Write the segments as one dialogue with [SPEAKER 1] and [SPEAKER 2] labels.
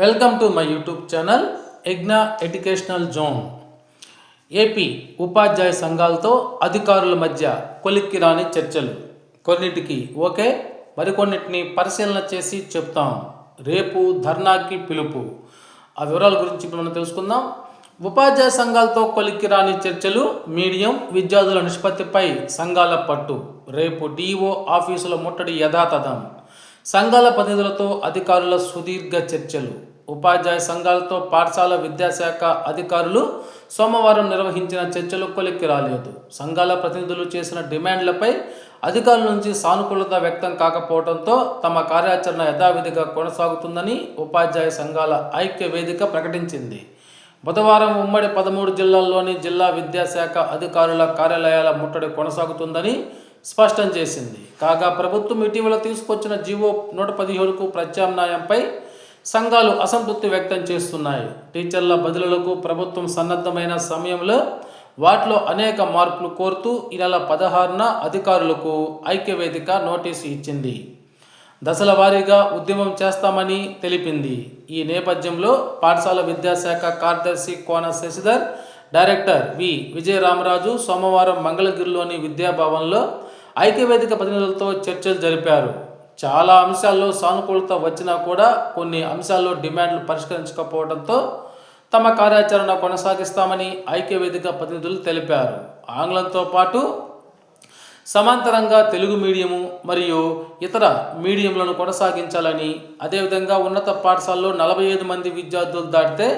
[SPEAKER 1] Welcome to my YouTube channel ఎగ్నా educational zone AP ఉపాధ్యాయ సంఘాలతో అధికారుల మధ్య కొలిక్కి రాని చర్చలు కొన్నిటికి ఓకే మరికొన్నిటిని పరిశీలన చేసి చెప్తాం. రేపు ధర్నాకి పిలుపు. ఆ వివరాల గురించి ఇప్పుడు మనం తెలుసుకుందాం. ఉపాధ్యాయ సంఘాలతో కొలిక్కి రాని చర్చలు మీడియం విద్యార్థుల నిష్పత్తిపై సంఘాల పట్టు. రేపు డిఓ ఆఫీసుల ముట్టడి యథాతథం. సంఘాల ప్రతినిధులతో అధికారుల సుదీర్ఘ చర్చలు. ఉపాధ్యాయ సంఘాలతో పాఠశాల విద్యాశాఖ అధికారులు సోమవారం నిర్వహించిన చర్చలు కొలిక్కి రాలేదు. సంఘాల ప్రతినిధులు చేసిన డిమాండ్లపై అధికారుల నుంచి సానుకూలత వ్యక్తం కాకపోవడంతో తమ కార్యాచరణ యథావిధిగా కొనసాగుతుందని ఉపాధ్యాయ సంఘాల ఐక్య వేదిక ప్రకటించింది. బుధవారం ఉమ్మడి పదమూడు జిల్లాల్లోని జిల్లా విద్యాశాఖ అధికారుల కార్యాలయాల ముట్టడి కొనసాగుతుందని స్పష్టం చేసింది. కాగా ప్రభుత్వం ఇటీవల తీసుకొచ్చిన జీవో నూట పదిహేడుకు ప్రత్యామ్నాయంపై సంఘాలు అసంతృప్తి వ్యక్తం చేస్తున్నాయి. టీచర్ల బదిలీలకు ప్రభుత్వం సన్నద్ధమైన సమయంలో వాటిలో అనేక మార్పులు కోరుతూ ఈ నెల పదహారున అధికారులకు ఐక్యవేదిక నోటీసు ఇచ్చింది. దశల వారీగా ఉద్యమం చేస్తామని తెలిపింది. ఈ నేపథ్యంలో పాఠశాల విద్యాశాఖ కార్యదర్శి కోన శశిధర్ డైరెక్టర్ వి. విజయరామరాజు సోమవారం మంగళగిరిలోని విద్యాభవన్లో ఐక్యవేదిక ప్రతినిధులతో చర్చలు జరిపారు. చాలా అంశాల్లో సానుకూలత వచ్చినా కూడా కొన్ని అంశాల్లో డిమాండ్లు పరిష్కరించకపోవడంతో తమ కార్యాచరణ కొనసాగిస్తామని ఐక్యవేదిక ప్రతినిధులు తెలిపారు. ఆంగ్లంతో పాటు సమాంతరంగా తెలుగు మీడియము మరియు ఇతర మీడియంలను కొనసాగించాలని అదేవిధంగా ఉన్నత పాఠశాలలో నలభై ఐదు మంది విద్యార్థులు దాటితే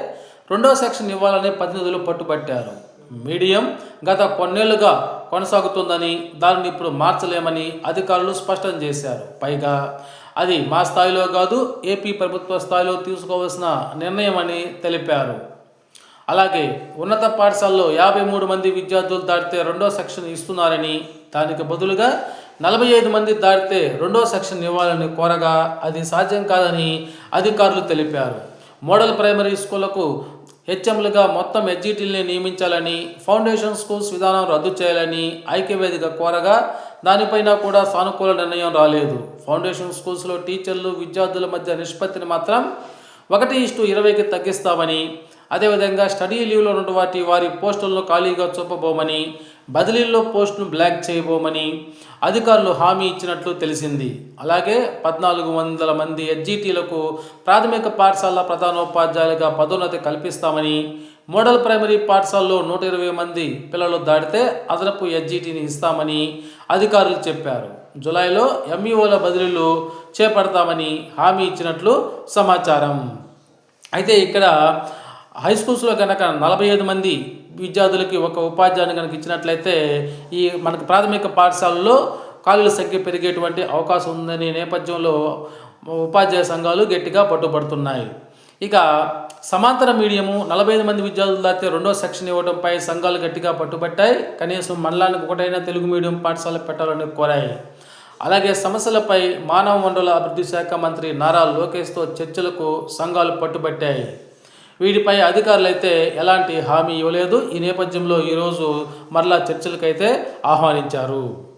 [SPEAKER 1] రెండో సెక్షన్ ఇవ్వాలని ప్రతినిధులు పట్టుబట్టారు. మీడియం గత కొన్నేళ్ళుగా కొనసాగుతుందని దానిని ఇప్పుడు మార్చలేమని అధికారులు స్పష్టం చేశారు. పైగా అది మా స్థాయిలో కాదు ఏపీ ప్రభుత్వ స్థాయిలో తీసుకోవాల్సిన నిర్ణయం అని తెలిపారు. అలాగే ఉన్నత పాఠశాలలో యాభై మూడు మంది విద్యార్థులు దాటితే రెండో సెక్షన్ ఇస్తున్నారని దానికి బదులుగా నలభై ఐదు మంది దాటితే రెండో సెక్షన్ ఇవ్వాలని కోరగా అది సాధ్యం కాదని అధికారులు తెలిపారు. మోడల్ ప్రైమరీ స్కూళ్ళకు హెచ్ఎంలుగా మొత్తం హెచ్జిటీల్ని నియమించాలని ఫౌండేషన్ స్కూల్స్ విధానం రద్దు చేయాలని ఐక్యవేదిక కోరగా దానిపైన కూడా సానుకూల నిర్ణయం రాలేదు. ఫౌండేషన్ స్కూల్స్లో టీచర్లు విద్యార్థుల మధ్య నిష్పత్తిని మాత్రం ఒకటి ఇష్టు ఇరవైకి తగ్గిస్తామని అదేవిధంగా స్టడీ లీవ్లో ఉన్నటువంటి వారి పోస్టులను ఖాళీగా చూపబోమని బదిలీల్లో పోస్టును బ్లాక్ చేయబోమని అధికారులు హామీ ఇచ్చినట్లు తెలిసింది. అలాగే పద్నాలుగు వందల మంది ఎస్జిటీలకు ప్రాథమిక పాఠశాల ప్రధానోపాధ్యాయులుగా పదోన్నతి కల్పిస్తామని మోడల్ ప్రైమరీ పాఠశాలలో నూట ఇరవై మంది పిల్లలు దాటితే అదనపు ఎస్జిటిని ఇస్తామని అధికారులు చెప్పారు. జులైలో ఎంఈఓల బదిలీలు చేపడతామని హామీ ఇచ్చినట్లు సమాచారం. అయితే ఇక్కడ హై స్కూల్స్లో కనుక నలభై ఐదు మంది విద్యార్థులకి ఒక ఉపాధ్యాయుని కనుక ఇచ్చినట్లయితే ఈ మనకు ప్రాథమిక పాఠశాలలో ఖాళీల సంఖ్య పెరిగేటువంటి అవకాశం ఉందనే నేపథ్యంలో ఉపాధ్యాయ సంఘాలు గట్టిగా పట్టుబడుతున్నాయి. ఇక సమాంతర మీడియము నలభై ఐదు మంది విద్యార్థులు దాటితే రెండో సెక్షన్ ఇవ్వడంపై సంఘాలు గట్టిగా పట్టుబట్టాయి. కనీసం మండలానికి ఒకటైనా తెలుగు మీడియం పాఠశాల పెట్టాలని కోరాయి. అలాగే సమస్యలపై మానవ వనరుల అభివృద్ధి శాఖ మంత్రి నారా లోకేష్తో చర్చలకు సంఘాలు పట్టుబట్టాయి. వీటిపై అధికారులు అయితే ఎలాంటి హామీ ఇవ్వలేదు. ఈ నేపథ్యంలో ఈరోజు మరలా చర్చలకైతే ఆహ్వానించారు.